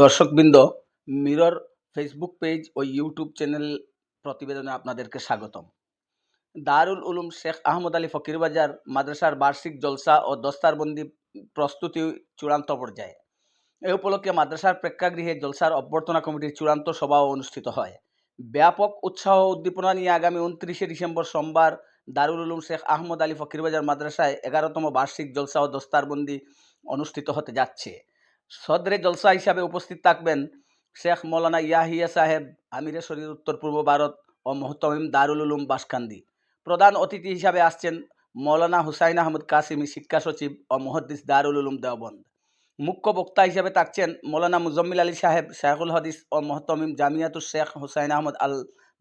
দর্শকবৃন্দ, Mirror Facebook page ও YouTube channel প্রতিবেদনে আপনাদেরকে স্বাগতম। দারুল উলুম শেখ আহমদ আলী ফকিরবাজার মাদ্রাসার বার্ষিক জলসা ও দস্তারবন্দি প্রস্তুতি চূড়ান্ত পর্যায়ে। এ উপলক্ষে মাদ্রাসার প্রেক্ষাগৃহে জলসার অভ্যর্থনা কমিটির চূড়ান্ত সভাও অনুষ্ঠিত হয়। ব্যাপক উৎসাহ উদ্দীপনা নিয়ে আগামী উনত্রিশে ডিসেম্বর সোমবার দারুল উলুম শেখ আহমদ আলী ফকিরবাজার মাদ্রাসায় এগারোতম বার্ষিক জলসা ও দস্তারবন্দি অনুষ্ঠিত হতে যাচ্ছে। সদরে জলসা হিসাবে উপস্থিত থাকবেন শেখ মৌলানা ইয়াহিয়া সাহেব, আমিরে শরীর, উত্তর পূর্ব ভারত ও মোহতমিম দারুল উলুম বাসকান্দি প্রধান অতিথি হিসাবে আসছেন মৌলানা হুসাইন আহমদ কাসিমি, শিক্ষা সচিব ও মহদ্দিস দারুল উলুম দেওবন্দ। মুখ্য বক্তা হিসাবে থাকছেন মৌলানা মুজম্মিল আলী সাহেব শেখুল হাদিস ও মোহতমিম জামিয়াতুল শেখ হুসাইন আহমদ আল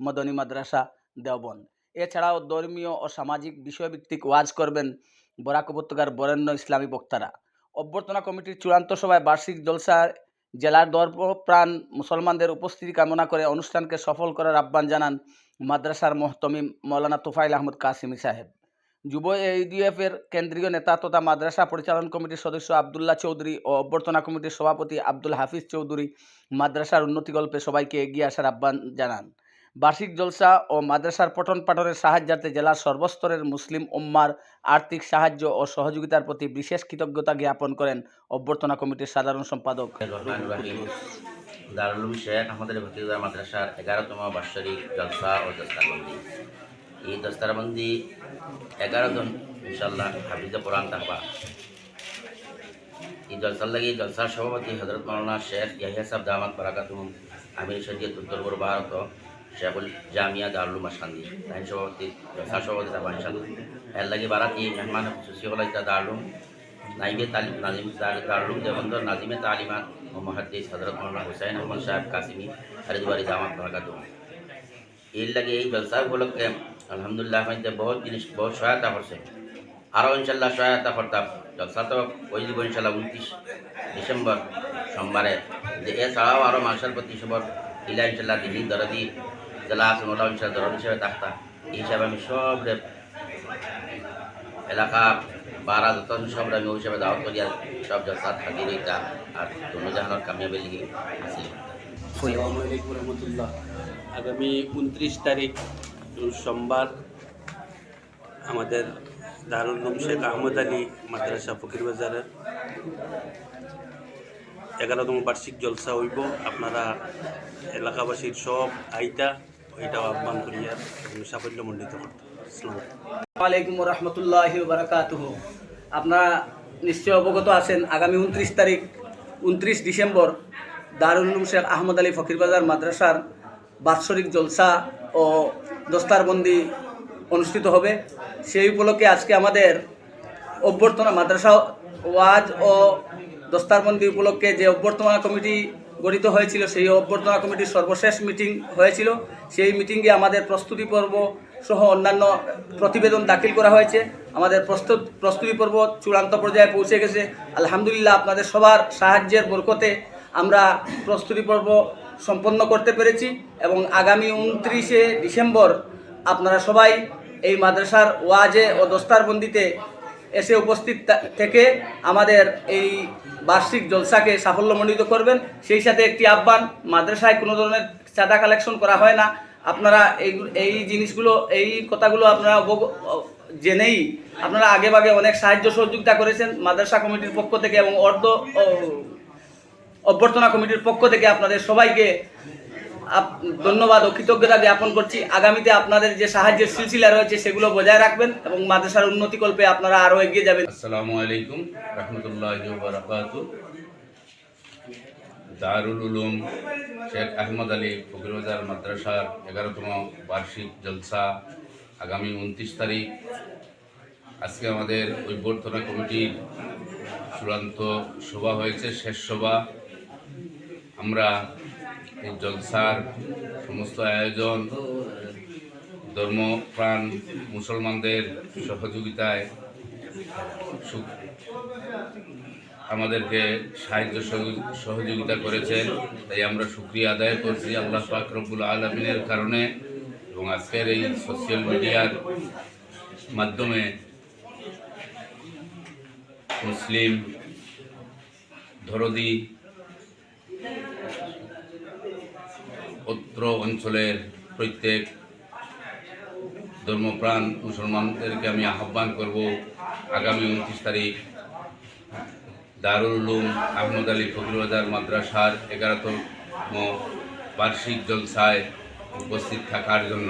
মদনী মাদ্রাসা দেওবন্দ। এছাড়াও ধর্মীয় ও সামাজিক বিষয়ভিত্তিক ওয়াজ করবেন বরাক উপত্যকার বরেণ্য ইসলামী বক্তারা। অভ্যর্থনা কমিটির চূড়ান্ত সভায় বার্ষিক জলসায় জেলার প্রাণ মুসলমানদের উপস্থিতি কামনা করে অনুষ্ঠানকে সফল করার আহ্বান জানান মাদ্রাসার মোহতমিম মৌলানা তুফাইল আহমদ কাসিমি সাহেব। যুব ইউডিএফ এর কেন্দ্রীয় নেতা তথা মাদ্রাসা পরিচালন কমিটির সদস্য আবদুল্লাহ চৌধুরী ও অভ্যর্থনা কমিটির সভাপতি আব্দুল হাফিজ চৌধুরী মাদ্রাসার উন্নতিকল্পে সবাইকে এগিয়ে আসার আহ্বান জানান। বার্ষিক জলসা ও মাদ্রাসার পঠন পাঠনের সাহায্যার্থে জেলার সর্বস্তরের মুসলিম উম্মার আর্থিক সাহায্য ও সহযোগিতার প্রতি বিশেষ কৃতজ্ঞতা জ্ঞাপন করেন অভ্যর্থনা কমিটির সাধারণ সম্পাদক। দারুল শেখ আমাদের ভতিজা মাদ্রাসার এগারোতম বাৎসরিক জলসা ও দস্তারবন্দি। এই দস্তারবন্দি এগারো জন ইনশাল্লাহ হাফিজে কোরআন থাকবা এই জলসার লাগি জলসার সভাপতি হজরত মৌলানা শেখ ইয়াহিয়া সাহেব দামাত বারাকাতুম আমির শরীয়ত উত্তর ভারত শেখুল জামিয়া দারুল মাসান্দি আইন সভাপতি সভাপতি থাকবা ইনশাল্লাহ এর লাগি বারাতি মেহমান খুশি হল ইতা দারুল, নাইবে তালিম নাজিম দারুল, দেবন্দর নাজিমে তালিমাত ও মহাদ্দিস হজরত মৌলানা হুসাইন আহমদ সাহেব কাসিমি হরিদ্বারি দামাত বারাকাতুম এর লাগে এই জলসা উপলক্ষে আলহামদুলিল্লাহ আমাদের বহুত জিনিস, বহুত সহায়তা করছে। আরও ইনশাল্লাহ সহায়তা করতাম জলসা তো ওই দিব ইনশাল্লাহ উনত্রিশ ডিসেম্বর সোমবারে। যে এছাড়াও আরও মাসের প্রতি সবর ইলা ইনশাল্লাহ দিল্লি দরদি হিসেবে আমি সব এলাকা আমি হিসাবে সব আর আগামী উনত্রিশ তারিখ সোমবার আমাদের দারুল শেখ আহমদ আলী মাদ্রাসা ফকির বাজারের এগারোতম বার্ষিক জলসা হইব। আপনারা এলাকাবাসীর সব আইতা ওইটাও আহ্বান আলাইকুম। আলাইকুম রহমতুল্লাহ বারাকাতুহ। আপনারা নিশ্চয় অবগত আছেন, আগামী উনত্রিশ তারিখ, উনত্রিশ ডিসেম্বর দারুল শেখ আহমদ আলী ফকিরবাজার মাদ্রাসার বাৎসরিক জলসা ও দস্তারবন্দি অনুষ্ঠিত হবে। সেই উপলক্ষে আজকে আমাদের অভ্যর্থনা মাদ্রাসা ওয়াজ ও দস্তারবন্দি উপলক্ষে যে অভ্যর্থনা কমিটি গঠিত হয়েছিল, সেই অভ্যর্থনা কমিটির সর্বশেষ মিটিং হয়েছিল। সেই মিটিংয়ে আমাদের প্রস্তুতি পর্ব সহ অন্যান্য প্রতিবেদন দাখিল করা হয়েছে। আমাদের প্রস্তুত, প্রস্তুতি পর্ব চূড়ান্ত পর্যায়ে পৌঁছে গেছে। আলহামদুলিল্লাহ আপনাদের সবার সাহায্যের বরকতে আমরা প্রস্তুতি পর্ব সম্পন্ন করতে পেরেছি এবং আগামী উনত্রিশে ডিসেম্বর আপনারা সবাই এই মাদ্রাসার ওয়াজে ও দস্তারবন্দিতে এসে উপস্থিত থেকে আমাদের এই বার্ষিক জলসাকে সাফল্যমণ্ডিত করবেন। সেই সাথে একটি আহ্বান, মাদ্রাসায় কোনো ধরনের চাঁদা কালেকশন করা হয় না। আপনারা এই এই জিনিসগুলো, এই কথাগুলো আপনারা জেনেই আপনারা আগে ভাগে অনেক সাহায্য সহযোগিতা করেছেন। মাদ্রাসা কমিটির পক্ষ থেকে এবং অর্ধ অভ্যর্থনা কমিটির পক্ষ থেকে আপনাদের সবাইকে ধন্যবাদ ও কৃতজ্ঞতা জ্ঞাপন করছি। আগামীতে আপনাদের যে সাহায্যের সিলসিলা রয়েছে, সেগুলো বজায় রাখবেন এবং মাদ্রাসার উন্নতিকল্পে আপনারা আরও এগিয়ে যাবেন। আসসালামু আলাইকুম, রহমতুল্লাহ দারুল উলুম শেখ আহমদ আলী ফকিরবাজার মাদ্রাসার এগারোতম বার্ষিক জলসা আগামী উনত্রিশ তারিখ। আজকে আমাদের অভ্যর্থনা কমিটির চূড়ান্ত সভা হয়েছে, শেষ সভা। আমরা এই জলসার সমস্ত আয়োজন ধর্মপ্রাণ মুসলমানদের সহযোগিতায় আমাদেরকে সাহায্য সহযোগি- সহযোগিতা করেছেন। তাই আমরা শুক্রিয়া আদায় করছি আল্লাহ পাক রব্বুল আলমিনের কারণে এবং আজকের এই সোশ্যাল মিডিয়ার মাধ্যমে মুসলিম, ধরদি অত্র অঞ্চলের প্রত্যেক ধর্মপ্রাণ মুসলমানদেরকে আমি আহ্বান করব আগামী উনত্রিশ তারিখ দারুল উলুম আহমদ আলী ফকিরবাজার মাদ্রাসার এগারোতম বার্ষিক জলসায় উপস্থিত থাকার জন্য।